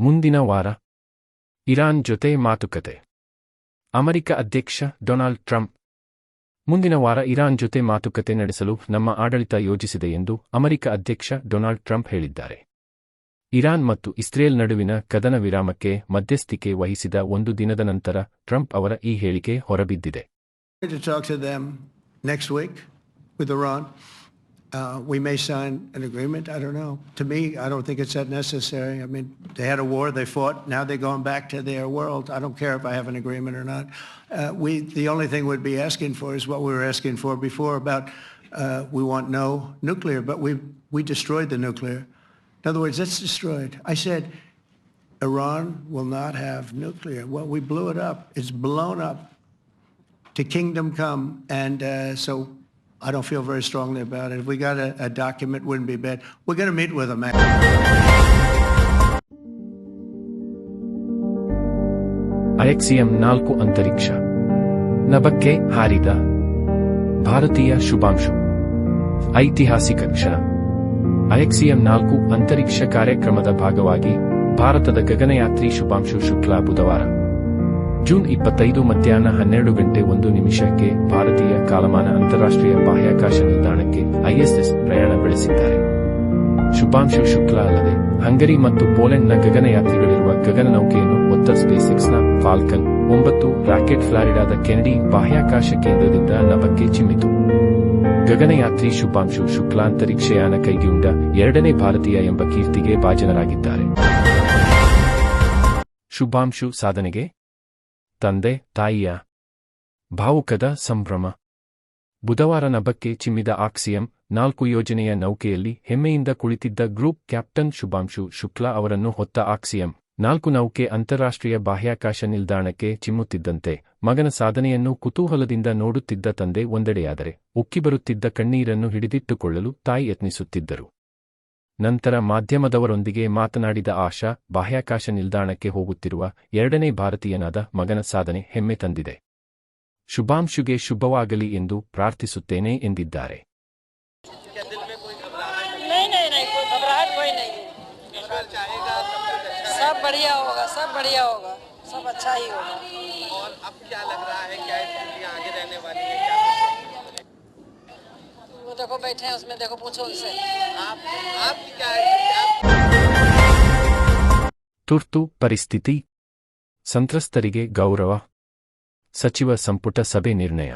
ಮುಂದಿನ ವಾರ. ಇರಾನ್ ಜೊತೆ ಮಾತುಕತೆ. ಅಮೆರಿಕ ಅಧ್ಯಕ್ಷ ಡೊನಾಲ್ಡ್ ಟ್ರಂಪ್. ಮುಂದಿನ ವಾರ ಇರಾನ್ ಜೊತೆ ಮಾತುಕತೆ ನಡೆಸಲು ನಮ್ಮ ಆಡಳಿತ ಯೋಜಿಸಿದೆ ಎಂದು ಅಮೆರಿಕ ಅಧ್ಯಕ್ಷ ಡೊನಾಲ್ಡ್ ಟ್ರಂಪ್ ಹೇಳಿದ್ದಾರೆ. ಇರಾನ್ ಮತ್ತು ಇಸ್ರೇಲ್ ನಡುವಿನ ಕದನ ವಿರಾಮಕ್ಕೆ ಮಧ್ಯಸ್ಥಿಕೆ ವಹಿಸಿದ ಒಂದು ದಿನದ ನಂತರ ಟ್ರಂಪ್ ಅವರ ಈ ಹೇಳಿಕೆ ಹೊರಬಿದ್ದಿದೆ. Uh, we may sign an agreement. I don't know. To me, I don't think it's that necessary. I mean, they had a war, they fought. Now they're going back to their world. I don't care if I have an agreement or not. Uh, we, the only thing we'd be asking for is what we were asking for before about uh, we want no nuclear, but we we destroyed the nuclear. In other words, that's destroyed. I said Iran will not have nuclear. Well, we blew it up. It's blown up to kingdom come. And uh, so I don't feel very strongly about it. If we got a, a document, wouldn't be bad. We're going to meet with them. ಐಎಕ್ಸಿಎಂ ನಾಲ್ಕು ಅಂತರಿಕ್ಷ ನಭಕ್ಕೆ ಹಾರಿದ ಭಾರತೀಯ ಶುಭಾಂಶು ಐತಿಹಾಸಿಕ ಕ್ಷಣ ಐಎಕ್ಸಿಎಂ ನಾಲ್ಕು ಅಂತರಿಕ್ಷ ಕಾರ್ಯಕ್ರಮದ ಭಾಗವಾಗಿ ಭಾರತದ ಗಗನಯಾತ್ರಿ ಶುಭಾಂಶು ಶುಕ್ಲಾ ಬುಧವಾರ ಜೂನ್ ಇಪ್ಪತ್ತೈದು ಮಧ್ಯಾಹ್ನ ಹನ್ನೆರಡು ಗಂಟೆ ಒಂದು ನಿಮಿಷಕ್ಕೆ ಭಾರತೀಯ ಕಾಲಮಾನ ಅಂತಾರಾಷ್ಟ್ರೀಯ ಬಾಹ್ಯಾಕಾಶ ನಿಲ್ದಾಣಕ್ಕೆ ಐಎಸ್ಎಸ್ ಪ್ರಯಾಣ ಬೆಳೆಸಿದ್ದಾರೆ. ಶುಭಾಂಶು ಶುಕ್ಲಾ ಅಲ್ಲದೆ, ಹಂಗರಿ ಮತ್ತು ಪೋಲೆಂಡ್ನ ಗಗನಯಾತ್ರಿಗಳಿರುವ ಗಗನನೌಕೆಯನ್ನು ಸ್ಪೇಸ್ ಸ್ಪೇಸೆಕ್ಸ್ನ ಫಾಲ್ಕನ್ ಒಂಬತ್ತು ರಾಕೆಟ್ ಫ್ಲಾರಿಡಾದ ಕೆನಡಿ ಬಾಹ್ಯಾಕಾಶ ಕೇಂದ್ರದಿಂದ ನಭಕ್ಕೆ ಚಿಮ್ಮಿತು. ಗಗನಯಾತ್ರಿ ಶುಭಾಂಶು ಶುಕ್ಲಾಂತರಿಕ್ಷಯಾನ ಕೈಗೊಂಡ ಎರಡನೇ ಭಾರತೀಯ ಎಂಬ ಕೀರ್ತಿಗೆ ಭಾಜನರಾಗಿದ್ದಾರೆ. ಶುಭಾಂಶು ಸಾಧನೆಗೆ ತಂದೆ, ತಾಯಿಯ ಭಾವುಕದ ಸಂಭ್ರಮ. ಬುಧವಾರ ನಭಕ್ಕೆ ಚಿಮ್ಮಿದ ಆಕ್ಸಿಯಂ ನಾಲ್ಕು ಯೋಜನೆಯ ನೌಕೆಯಲ್ಲಿ ಹೆಮ್ಮೆಯಿಂದ ಕುಳಿತಿದ್ದ ಗ್ರೂಪ್ ಕ್ಯಾಪ್ಟನ್ ಶುಭಾಂಶು ಶುಕ್ಲಾ ಅವರನ್ನು ಹೊತ್ತ ಆಕ್ಸಿಯಂ ನಾಲ್ಕು ನೌಕೆ ಅಂತಾರಾಷ್ಟ್ರೀಯ ಬಾಹ್ಯಾಕಾಶ ನಿಲ್ದಾಣಕ್ಕೆ ಚಿಮ್ಮುತ್ತಿದ್ದಂತೆ ಮಗನ ಸಾಧನೆಯನ್ನು ಕುತೂಹಲದಿಂದ ನೋಡುತ್ತಿದ್ದ ತಂದೆ ಒಂದೆಡೆಯಾದರೆ ಉಕ್ಕಿಬರುತ್ತಿದ್ದ ಕಣ್ಣೀರನ್ನು ಹಿಡಿದಿಟ್ಟುಕೊಳ್ಳಲು ತಾಯಿ ಯತ್ನಿಸುತ್ತಿದ್ದರು. ನಂತರ ಮಾಧ್ಯಮದವರೊಂದಿಗೆ ಮಾತನಾಡಿದ ಆಶಾ ಬಾಹ್ಯಾಕಾಶ ನಿಲ್ದಾಣಕ್ಕೆ ಹೋಗುತ್ತಿರುವ ಎರಡನೇ ಭಾರತೀಯನಾದ ಮಗನ ಸಾಧನೆ ಹೆಮ್ಮೆ ತಂದಿದೆ ಶುಭಾಂಶುಗೆ ಶುಭವಾಗಲಿ ಎಂದು ಪ್ರಾರ್ಥಿಸುತ್ತೇನೆ ಎಂದಿದ್ದಾರೆ नहीं नहीं नहीं कोई घबराहट कोई नहीं सब बढ़िया होगा सब बढ़िया होगा सब अच्छा ही होगा और अब क्या लग रहा है क्या देखो बैठे हैं उसमें देखो पूछो उनसे आप आपकी क्या है आप ತುರ್ತು ಪರಿಸ್ಥಿತಿ ಸಂತ್ರಸ್ತರಿಗೆ ಗೌರವ ಸಚಿವ ಸಂಪುಟ ಸಭೆ ನಿರ್ಣಯ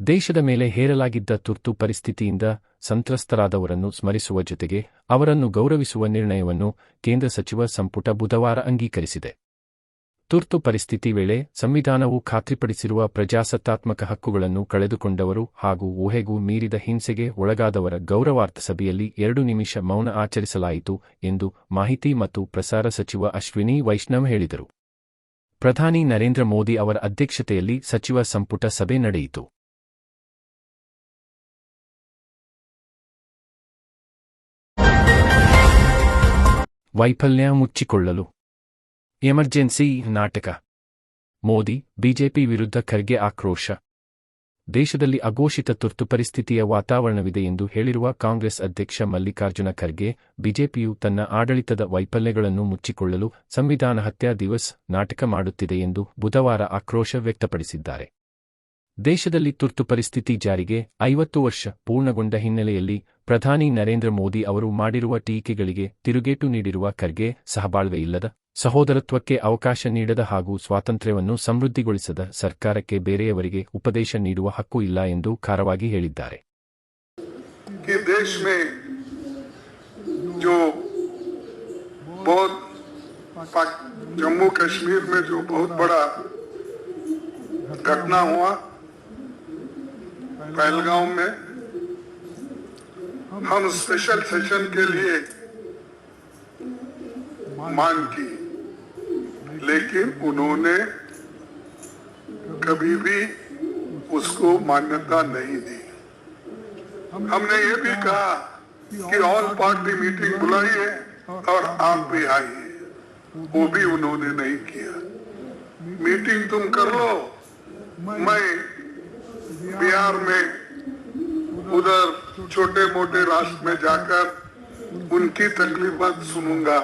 ದೇಶದ ಮೇಲೆ ಹೇರಲಾಗಿದ್ದ ತುರ್ತು ಪರಿಸ್ಥಿತಿಯಿಂದ ಸಂತ್ರಸ್ತರಾದವರನ್ನು ಸ್ಮರಿಸುವ ಜೊತೆಗೆ ಅವರನ್ನು ಗೌರವಿಸುವ ನಿರ್ಣಯವನ್ನು ಕೇಂದ್ರ ಸಚಿವ ಸಂಪುಟ ಬುಧವಾರ ಅಂಗೀಕರಿಸಿದೆ ತುರ್ತು ಪರಿಸ್ಥಿತಿ ವೇಳೆ ಸಂವಿಧಾನವು ಖಾತ್ರಿಪಡಿಸಿರುವ ಪ್ರಜಾಸತ್ತಾತ್ಮಕ ಹಕ್ಕುಗಳನ್ನು ಕಳೆದುಕೊಂಡವರು ಹಾಗೂ ಊಹೆಗೂ ಮೀರಿದ ಹಿಂಸೆಗೆ ಒಳಗಾದವರ ಗೌರವಾರ್ಥ ಸಭೆಯಲ್ಲಿ ಎರಡು ನಿಮಿಷ ಮೌನ ಆಚರಿಸಲಾಯಿತು ಎಂದು ಮಾಹಿತಿ ಮತ್ತು ಪ್ರಸಾರ ಸಚಿವ ಅಶ್ವಿನಿ ವೈಷ್ಣವ್ ಹೇಳಿದರು. ಪ್ರಧಾನಿ ನರೇಂದ್ರ ಮೋದಿ ಅವರ ಅಧ್ಯಕ್ಷತೆಯಲ್ಲಿ ಸಚಿವ ಸಂಪುಟ ಸಭೆ ನಡೆಯಿತು. ವೈಫಲ್ಯ ಮುಚ್ಚಿಕೊಳ್ಳಲು ಎಮರ್ಜೆನ್ಸಿ ನಾಟಕ. ಮೋದಿ, ಬಿಜೆಪಿ ವಿರುದ್ಧ ಖರ್ಗೆ ಆಕ್ರೋಶ. ದೇಶದಲ್ಲಿ ಅಘೋಷಿತ ತುರ್ತು ಪರಿಸ್ಥಿತಿಯ ವಾತಾವರಣವಿದೆ ಎಂದು ಹೇಳಿರುವ ಕಾಂಗ್ರೆಸ್ ಅಧ್ಯಕ್ಷ ಮಲ್ಲಿಕಾರ್ಜುನ ಖರ್ಗೆ, ಬಿಜೆಪಿಯು ತನ್ನ ಆಡಳಿತದ ವೈಫಲ್ಯಗಳನ್ನು ಮುಚ್ಚಿಕೊಳ್ಳಲು ಸಂವಿಧಾನ ಹತ್ಯಾ ದಿವಸ್ ನಾಟಕ ಮಾಡುತ್ತಿದೆ ಎಂದು ಬುಧವಾರ ಆಕ್ರೋಶ ವ್ಯಕ್ತಪಡಿಸಿದ್ದಾರೆ. ದೇಶದಲ್ಲಿ ತುರ್ತು ಪರಿಸ್ಥಿತಿ ಜಾರಿಗೆ ಐವತ್ತು ವರ್ಷ ಪೂರ್ಣಗೊಂಡ ಹಿನ್ನೆಲೆಯಲ್ಲಿ ಪ್ರಧಾನಿ ನರೇಂದ್ರ ಮೋದಿ ಅವರು ಮಾಡಿರುವ ಟೀಕೆಗಳಿಗೆ ತಿರುಗೇಟು ನೀಡಿರುವ ಖರ್ಗೆ, ಸಹಬಾಳ್ವೆ ಇಲ್ಲದ ಸಹೋದರತ್ವಕ್ಕೆ ಅವಕಾಶ ನೀಡದ ಹಾಗೂ ಸ್ವಾತಂತ್ರ್ಯವನ್ನು ಸಮೃದ್ಧಿಗೊಳಿಸದ ಸರ್ಕಾರಕ್ಕೆ ಬೇರೆಯವರಿಗೆ ಉಪದೇಶ ನೀಡುವ ಹಕ್ಕು ಇಲ್ಲ ಎಂದು ಖಾರವಾಗಿ ಹೇಳಿದ್ದಾರೆ कि देश में जो बहुत पाक- जम्मू कश्मीर में जो बहुत बड़ा घटना हुआ पहलगांव में हम स्पेशल सेशन के लिए मांग की लेकिन उन्होंने कभी भी उसको मान्यता नहीं दी। हमने ये भी कहा कि ऑल पार्टी मीटिंग बुलाई है और आप भी आइए वो भी उन्होंने नहीं किया। मीटिंग तुम कर लो। मैं बिहार में उधर छोटे मोटे राष्ट्र में जाकर उनकी तकलीफत सुनूँगा।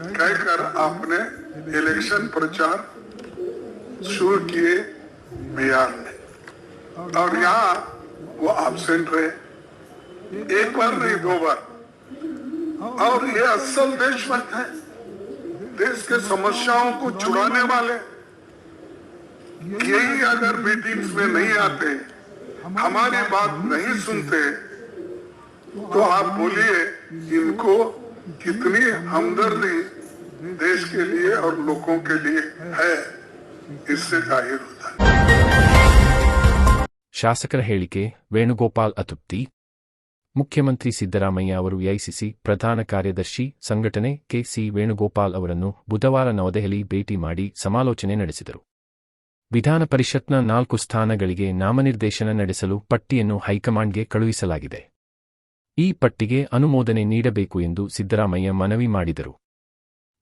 कहकर आपने इलेक्शन प्रचार शुरू किए बिहार में। और यहाँ वो एबसेंट रहे। एक बार नहीं, दो बार। और ये असल देशभक्त है। देश के समस्याओं को छुड़ाने वाले। यही अगर मीटिंग्स में नहीं आते, हमारी बात नहीं सुनते तो आप बोलिए, इनको कितनी हमदर्दी देश के लिए और लोगों के लिए है इससे जाहिर होता है ಶಾಸಕರ ಹೇಳಿಕೆ ವೇಣುಗೋಪಾಲ್ ಅತೃಪ್ತಿ ಮುಖ್ಯಮಂತ್ರಿ ಸಿದ್ದರಾಮಯ್ಯ ಅವರು ಎಐಸಿಸಿ ಪ್ರಧಾನ ಕಾರ್ಯದರ್ಶಿ ಸಂಘಟನೆ ಕೆಸಿ ವೇಣುಗೋಪಾಲ್ ಅವರನ್ನು ಬುಧವಾರ ನವದೆಹಲಿ ಭೇಟಿ ಮಾಡಿ ಸಮಾಲೋಚನೆ ನಡೆಸಿದರು ವಿಧಾನ ಪರಿಷತ್ನ ನಾಲ್ಕು ಸ್ಥಾನಗಳಿಗೆ ನಾಮನಿರ್ದೇಶನ ನಡೆಸಲು ಪಟ್ಟಿಯನ್ನು ಹೈಕಮಾಂಡ್ಗೆ ಕಳುಹಿಸಲಾಗಿದೆ ಈ ಪಟ್ಟಿಗೆ ಅನುಮೋದನೆ ನೀಡಬೇಕು ಎಂದು ಸಿದ್ದರಾಮಯ್ಯ ಮನವಿ ಮಾಡಿದರು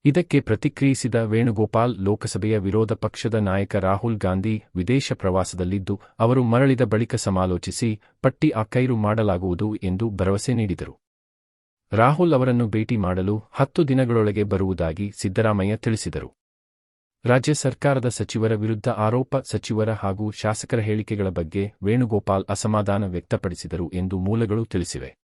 ಇದಕ್ಕೆ ಪ್ರತಿಕ್ರಿಯಿಸಿದ ವೇಣುಗೋಪಾಲ್ ಲೋಕಸಭೆಯ ವಿರೋಧ ಪಕ್ಷದ ನಾಯಕ ರಾಹುಲ್ ಗಾಂಧಿ ವಿದೇಶ ಪ್ರವಾಸದಲ್ಲಿದ್ದು, ಅವರು ಮರಳಿದ ಬಳಿಕ ಸಮಾಲೋಚಿಸಿ, ಪಟ್ಟಿ ಅಕ್ಕೈರು ಮಾಡಲಾಗುವುದು ಎಂದು ಭರವಸೆ ನೀಡಿದರು. ರಾಹುಲ್ ಅವರನ್ನು ಭೇಟಿ ಮಾಡಲು ಹತ್ತು ದಿನಗಳೊಳಗೆ ಬರುವುದಾಗಿ ಸಿದ್ದರಾಮಯ್ಯ ತಿಳಿಸಿದರು. ರಾಜ್ಯ ಸರ್ಕಾರದ ಸಚಿವರ ವಿರುದ್ಧ ಆರೋಪ ಸಚಿವರ ಹಾಗೂ ಶಾಸಕರ ಹೇಳಿಕೆಗಳ ಬಗ್ಗೆ ವೇಣುಗೋಪಾಲ್ ಅಸಮಾಧಾನ ವ್ಯಕ್ತಪಡಿಸಿದರು ಎಂದು ಮೂಲಗಳು ತಿಳಿಸಿವೆ.